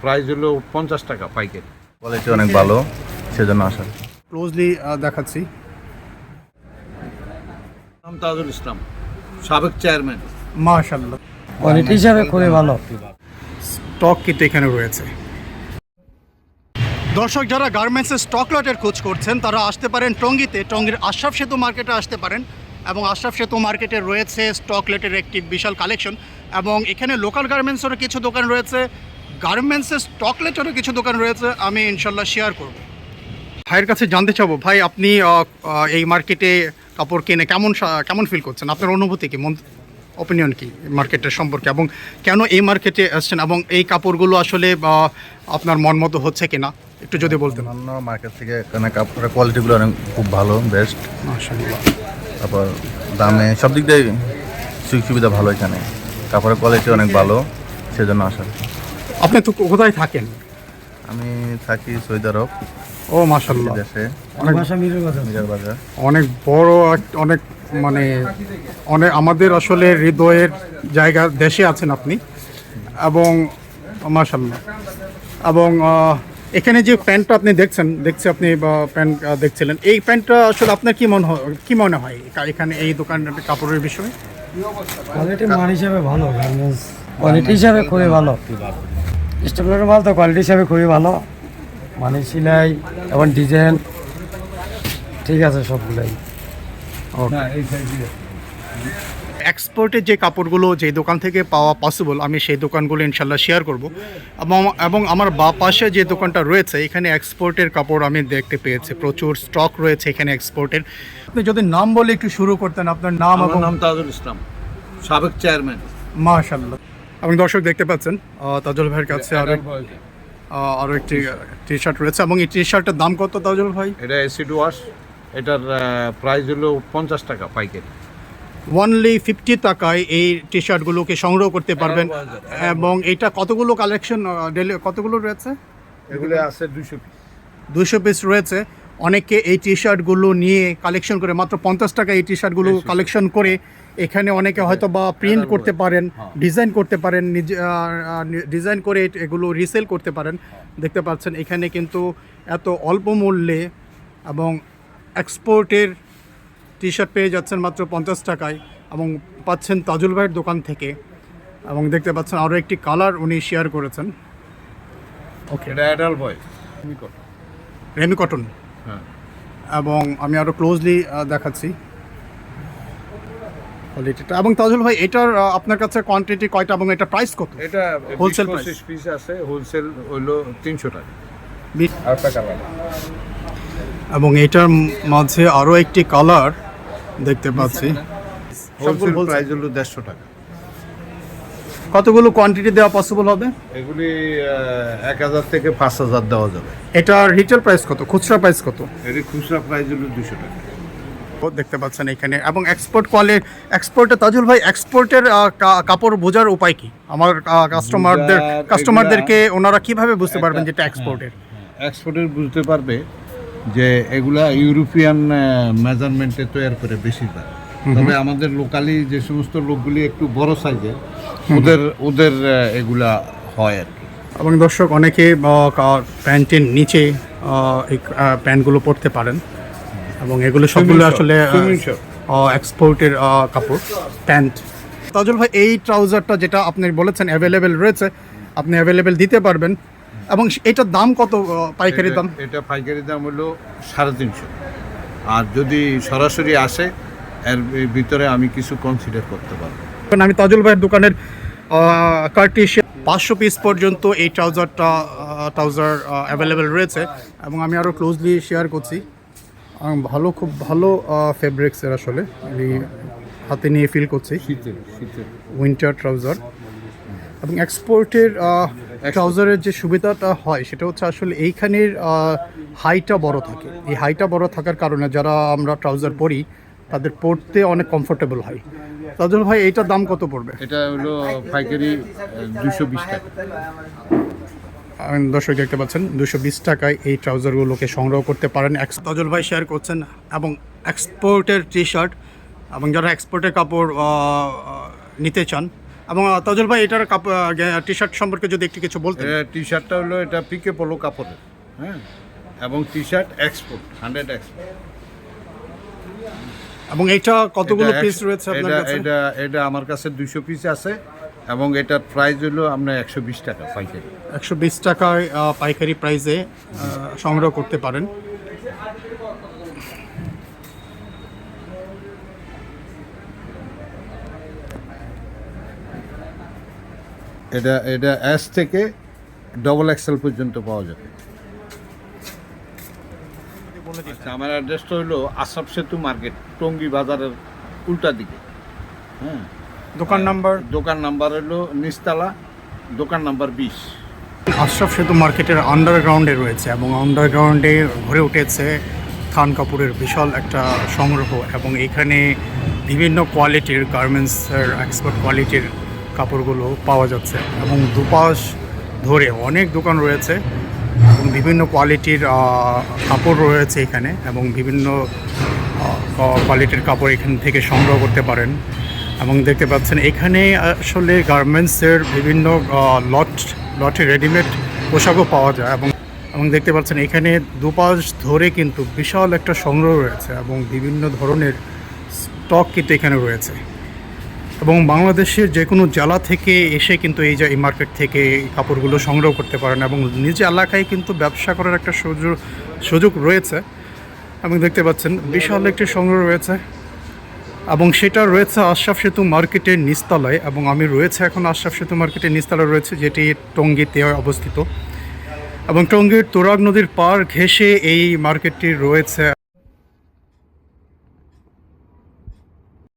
Price হলো পঞ্চাশ টাকা পাইকারি। কোয়ালিটি অনেক ভালো সেজন্য আসা। ক্লোজলি দেখাচ্ছি। তাজুল ইসলাম সাবেক চেয়ারম্যান মাশাল্লাহ কোয়ালিটি হিসাবে খুবই ভালো। স্টক কিন্তু এখানে রয়েছে। দর্শক যারা গার্মেন্টসের স্টক লটের খোঁজ করছেন তারা আসতে পারেন টঙ্গিতে। টঙ্গির আশরাফ সেতু মার্কেটে আসতে পারেন এবং আশরাফ সেতু মার্কেটে রয়েছে স্টক লটের একটি বিশাল কালেকশন এবং এখানে লোকাল গার্মেন্টসেরও কিছু দোকান রয়েছে। গার্মেন্টসের স্টক লেটেরও কিছু দোকান রয়েছে আমি ইনশাল্লাহ শেয়ার করব। ভাইয়ের কাছে জানতে চাবো ভাই আপনি এই মার্কেটে কাপড় কিনে কেমন কেমন ফিল করছেন? আপনার অনুভূতি কি? মন অপিনিয়ন কি মার্কেটের সম্পর্কে? এবং কেন এই মার্কেটে আসছেন এবং এই কাপড়গুলো আসলে আপনার মন মতো হচ্ছে কিনা? একটু যদি বলতেন। অন্য মার্কেট থেকে এখানে কাপড়ের কোয়ালিটিগুলো অনেক খুব ভালো বেস্ট। তারপর দামে সব দিক দিয়ে সুযোগ সুবিধা ভালো এখানে। কাপড়ের কোয়ালিটি অনেক ভালো সেজন্য আসা আপনি তো কোথায় থাকেন? আমি থাকি সৌদি আরব। ও মাশাল্লাহ দেশে। অনেক ভাষা মিরুর কথা মিরার বাজার। অনেক বড় অনেক মানে অনেক আমাদের আসলে হৃদয়ের জায়গা দেশে আছেন আপনি। এবং মাশাল্লাহ এবং এখানে যে প্যান্টটা আপনি দেখছেন দেখছি আপনি বা প্যান্ট দেখছিলেন এই প্যান্টটা আসলে আপনার কি মনে হয় কি মনে হয় এখানে এই দোকানটার কাপড়ের বিষয়ে? কোয়ালিটি মান হিসাবে ভালো কোয়ালিটি হিসাবে খুবই ভালো। স্টেপলার মাল তো কোয়ালিটি হিসাবে খুবই ভালো। মানে সিলাই এবং ডিজাইন ঠিক আছে সবগুলাই। এক্সপোর্টের যে কাপড়গুলো যে দোকান থেকে পাওয়া পসিবল আমি সেই দোকানগুলো ইনশাল্লাহ শেয়ার করব। এবং এবং আমার বা পাশে যে দোকানটা রয়েছে এখানে এক্সপোর্টের কাপড় আমি দেখতে পেয়েছি। প্রচুর স্টক রয়েছে এখানে এক্সপোর্টের আপনি যদি নাম বলে একটু শুরু করতেন আপনার নাম আমার নাম তাজুল ইসলাম সাবেক চেয়ারম্যান মাশাল্লাহ এবং দর্শক দেখতে পাচ্ছেন তাজুল ভাইয়ের কাছে আরও আহ, আরও একটি টি শার্ট রয়েছে এবং এই টি শার্টের দাম কত তাজুল ভাই? এটা অ্যাসিড ওয়াশ এটার প্রাইস হলো পঞ্চাশ টাকা পাইকারি। ওয়ানলি ফিফটি টাকায় এই টি শার্টগুলোকে সংগ্রহ করতে পারবেন। এবং এটা কতগুলো কালেকশন ডেলি কতগুলো রয়েছে? এগুলো আছে দুশো পিস দুশো পিস রয়েছে। অনেকে এই টি শার্টগুলো নিয়ে কালেকশন করে মাত্র পঞ্চাশ টাকা এই টি শার্টগুলো কালেকশন করে এখানে অনেকে হয়তো বা প্রিন্ট করতে পারেন ডিজাইন করতে পারেন নিজে ডিজাইন করে এগুলো রিসেল করতে পারেন। দেখতে পাচ্ছেন এখানে কিন্তু এত অল্প মূল্যে এবং এক্সপোর্টের টি শার্ট পেয়ে যাচ্ছেন মাত্র পঞ্চাশ টাকায় এবং পাচ্ছেন তাজুল ভাইয়ের দোকান থেকে এবং দেখতে পাচ্ছেন আরও একটি কালার উনি শেয়ার করেছেন। ওকে এটা অ্যাডাল বয় রেমি কটন হ্যাঁ এবং আমি আরও ক্লোজলি দেখাচ্ছি কোয়ালিটিটা এবং তাজুল ভাই এটার আপনার কাছে কোয়ান্টিটি কয়টা এবং এটা প্রাইস কত? এটা হোলসেল? পঁচিশ পিস আছে হোলসেল হইল তিনশো টাকা। আর টাকা লাগে এবং এটার মাঝে আরও একটি কালার দেখতে পাচ্ছি। হোলসেল। প্রাইস হলো দেড়শো টাকা। কতগুলো কোয়ান্টিটি দেওয়া পসিবল হবে? এগুলি এক হাজার থেকে পাঁচ হাজার দেওয়া যাবে। এটার রিটেল প্রাইস কত? খুচরা প্রাইস কত? এটি খুচরা প্রাইস হলো দুশো টাকা। দেখতে পাচ্ছেন এখানে। এবং এক্সপোর্ট কোয়ালি এক্সপোর্টে তাজুল ভাই এক্সপোর্টের কাপড় বোঝার উপায় কি? আমার কাস্টমারদের কাস্টমারদেরকে ওনারা কীভাবে বুঝতে পারবেন যেটা এক্সপোর্টের এক্সপোর্টের বুঝতে পারবে যে এগুলা ইউরোপিয়ান মেজারমেন্টে তৈরি করে বেশিরভাগ। তবে আমাদের লোকালি যে সমস্ত লোকগুলি একটু বড় সাইজের ওদের ওদের এগুলা হয় আর কি। এবং দর্শক অনেকে প্যান্টের নিচে এই প্যান্টগুলো পরতে পারেন। এবং এগুলো সবগুলো আসলে এক্সপোর্টের কাপড় প্যান্ট। তাজুল ভাই এই ট্রাউজারটা যেটা আপনি বলেছেন অ্যাভেলেবেল রয়েছে আপনি অ্যাভেলেবেল দিতে পারবেন। এবং এটার দাম কত পাইকারি দাম? এটা- পাইকারি দাম হলো সাড়ে তিনশো। আর যদি সরাসরি আসে এর ভিতরে আমি কিছু কনসিডার করতে পারব। আমি তাজুল ভাইয়ের দোকানের কার্টিসে পাঁচশো পিস পর্যন্ত এই ট্রাউজারটা ট্রাউজার অ্যাভেলেবেল রয়েছে এবং আমি আরও ক্লোজলি শেয়ার করছি। ভালো খুব ভালো ফেব্রিক্সের আসলে। আমি হাতে নিয়ে ফিল করছি। উইন্টার ট্রাউজার এবং এক্সপোর্টের ট্রাউজারের যে সুবিধাটা হয় সেটা হচ্ছে আসলে এইখানের হাইটা বড় থাকে। এই হাইটা বড় থাকার কারণে যারা আমরা ট্রাউজার পরি তাদের পরতে অনেক কমফোর্টেবল হয়। তাজুল ভাই এইটার দাম কত পড়বে? এটা হলো পাইকারি দুশো বিশ টাকা। দর্শক দেখতে পাচ্ছেন দুশো বিশ টাকায় এই ট্রাউজারগুলোকে সংগ্রহ করতে পারেন। এক্স- তাজুল ভাই শেয়ার করছেন এবং এক্সপোর্টের টি শার্ট এবং যারা এক্সপোর্টের কাপড় নিতে চান এবং তাজুল ভাই এটার টি শার্ট সম্পর্কে যদি একটু কিছু বলতে টি শার্টটা হলো এটা পিকে পোলো কাপড়ের হ্যাঁ? এবং T shirt export hundred export এবং এটা কতগুলো পিস রয়েছে আপনার কাছে? এটা এটা আমার কাছে দুইশো পিস আছে এবং এটার প্রাইস হলো আপনার একশো বিশ টাকা পাইকারি। একশো বিশ টাকায় পাইকারি প্রাইসে সংগ্রহ করতে পারেন। এটা এটা এস থেকে ডবল এক্সেল পর্যন্ত পাওয়া যাবে। আচ্ছা, আমার অ্যাড্রেসটা হলো আসাম সেতু মার্কেট টঙ্গী বাজারের উল্টা দিকে। হ্যাঁ। দোকান নাম্বার? দোকান নাম্বার হলো নিস্তালা দোকান নাম্বার বিশ। আশরাফ সেতু মার্কেটের আন্ডারগ্রাউন্ডে রয়েছে এবং আন্ডারগ্রাউন্ডে ঘুরে উঠেছে থান কাপুরের বিশাল একটা সংগ্রহ এবং এখানে বিভিন্ন কোয়ালিটির গার্মেন্টসের এক্সপার্ট কোয়ালিটির কাপড়গুলো পাওয়া যাচ্ছে এবং দুপাশ ধরে অনেক দোকান রয়েছে। এবং বিভিন্ন কোয়ালিটির কাপড় রয়েছে এখানে এবং বিভিন্ন কোয়ালিটির কাপড় এখান থেকে সংগ্রহ করতে পারেন। এবং দেখতে পাচ্ছেন এখানে আসলে গার্মেন্টসের বিভিন্ন লট লটে রেডিমেড পোশাকও পাওয়া যায় এবং এবং দেখতে পাচ্ছেন এখানে দুপাশ ধরে কিন্তু বিশাল একটা সংগ্রহ রয়েছে এবং বিভিন্ন ধরনের স্টক কিন্তু এখানে রয়েছে। এবং বাংলাদেশের যে কোনো জেলা থেকে এসে কিন্তু এই যে এই মার্কেট থেকে এই কাপড়গুলো সংগ্রহ করতে পারেন এবং নিজ এলাকায় কিন্তু ব্যবসা করার একটা সুযোগ সুযোগ রয়েছে। এবং দেখতে পাচ্ছেন, বিশাল একটি সংগ্রহ রয়েছে এবং সেটা রয়েছে আশরাফ সেতু মার্কেটের নিচতলায় এবং আমি রয়েছে এখন আশরাফ সেতু মার্কেটের নিচতলায় রয়েছে, যেটি টঙ্গীতে অবস্থিত। এবং টঙ্গীর তোরাগ নদীর পার ঘেঁষে এই মার্কেটটি রয়েছে।